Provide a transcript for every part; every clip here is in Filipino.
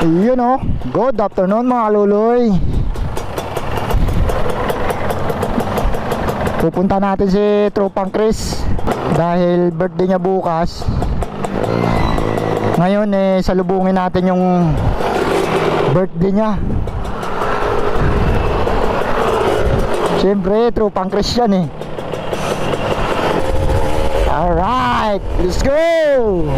Yun oh. Good afternoon mga luloy. Pupunta natin si Tropang Chris dahil birthday niya bukas. Ngayon eh salubungin natin yung birthday niya. Siyempre, Tropang Chris yan eh. Alright, let's go!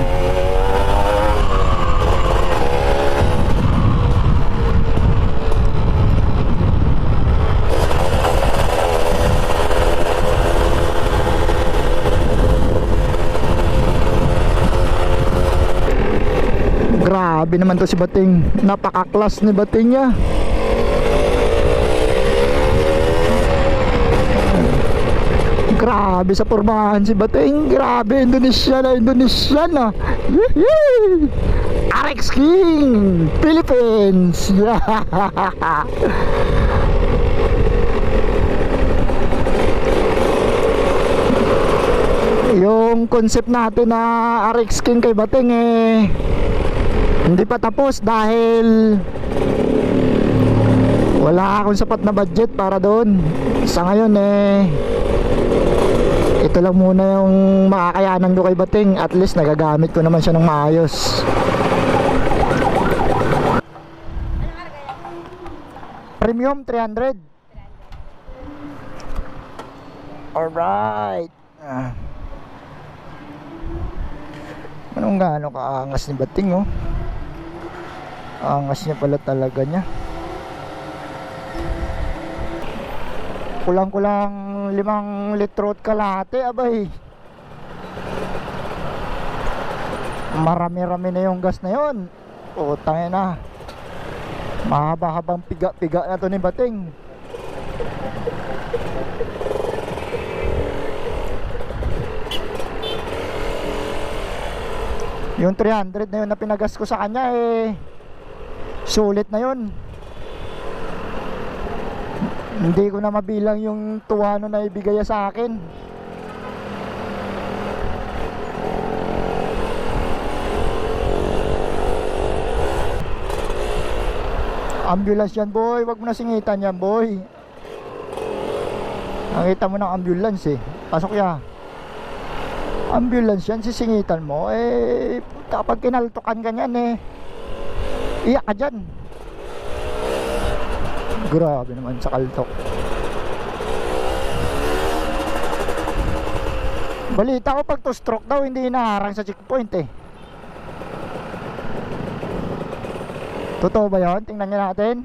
Grabe naman to si Bating. Napaka-class ni Bating niya. Grabe sa pormahan si Bating. Grabe, Indonesia na Indonesia na. Yee! King, Philippines. Yung concept natin na RX King kay Bating eh hindi pa tapos dahil wala akong sapat na budget para doon. Sa ngayon eh ito lang muna yung makakayanan ko kay Bating. At least nagagamit ko naman siya ng maayos. Premium 300 alright. Ah. anong gaano kaangas ni Bating oh angas niya pala talaga niya. Kulang-kulang limang litro at kalahati abay. Marami-rami na yung gas na yon utang na mahaba-habang piga-piga na to ni Bating. Yung 300 na yun na pinagas ko sa kanya eh sulit na yun. Hindi ko na mabilang yung tuwano na ibigay sa akin. Ambulance yan boy. Wag mo na singitan yan boy. Nakita mo ng ambulance eh. Pasok ya ambulance yan sisingitan mo. Eh kapag kinaltukan ka niyan eh iyak ka dyan. Grabe naman sa kaltok. Balita ko pag to stroke daw hindi inaharang sa checkpoint eh. Totoo ba yun? tingnan nyo natin.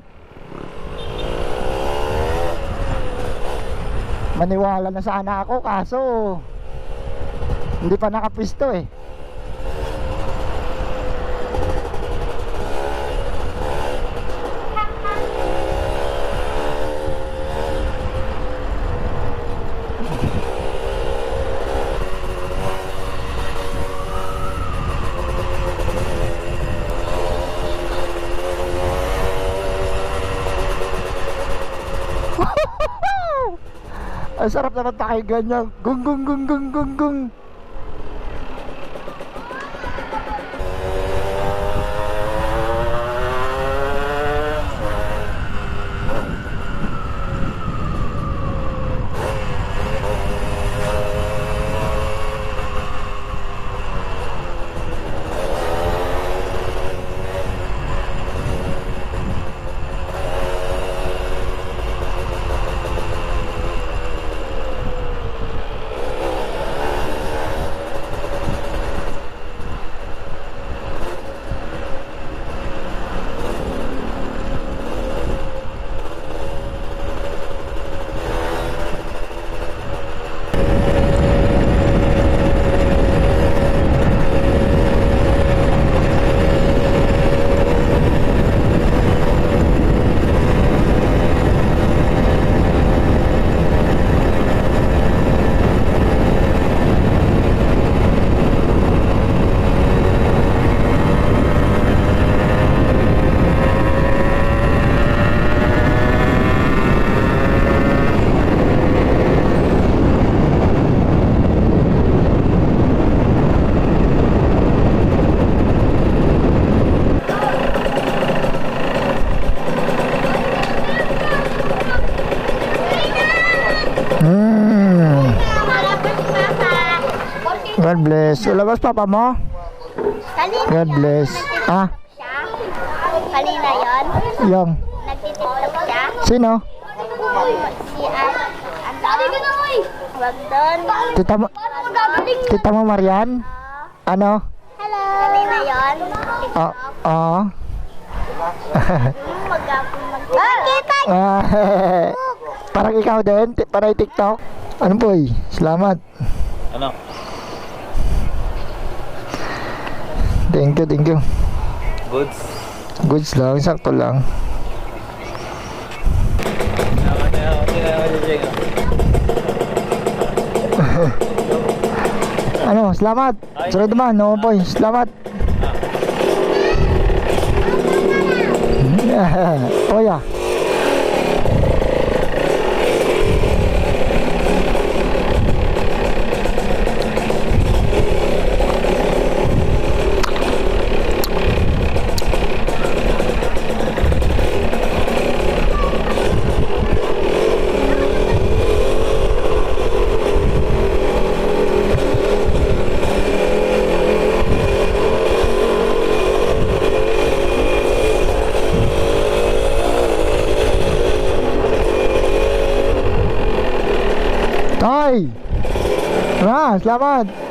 Maniwala na sana ako kaso hindi pa nakapwisto eh Ang sarap naman pakinggan niya. Gung gung gung gung gung gung. Bless. Ulabas papa mo? Kanina God bless. Ah, siya. Kanina yon. yung. Nagtitiktok siya. Sino? Si An... Ano? Wag doon. Tita mo, tita mo Marian? Ano? Hello. Kanina yon. Oo. Oo. Mag-apong mag... Makita Ah, parang ikaw din, panay TikTok. Ano po eh? Salamat. Ano? Thank you, thank you. Goods? Goods lang, sakto lang. Ano, salamat. Sunod naman, no boy. Salamat. oh yeah. Tay! Ah, selamat.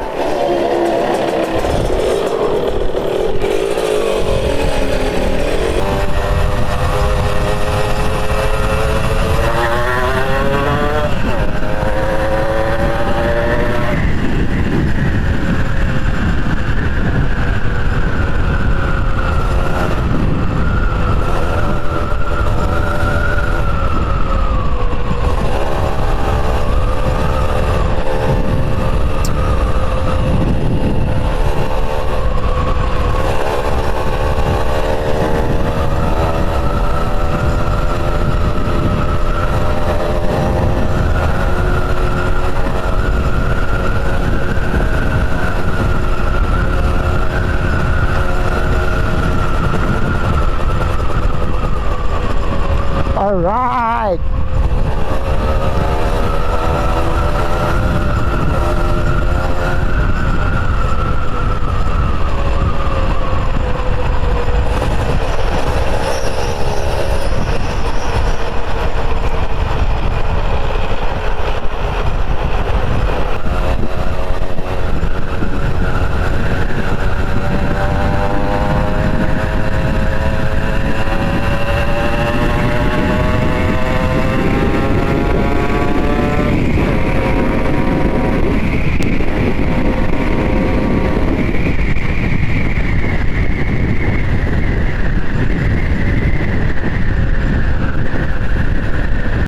right.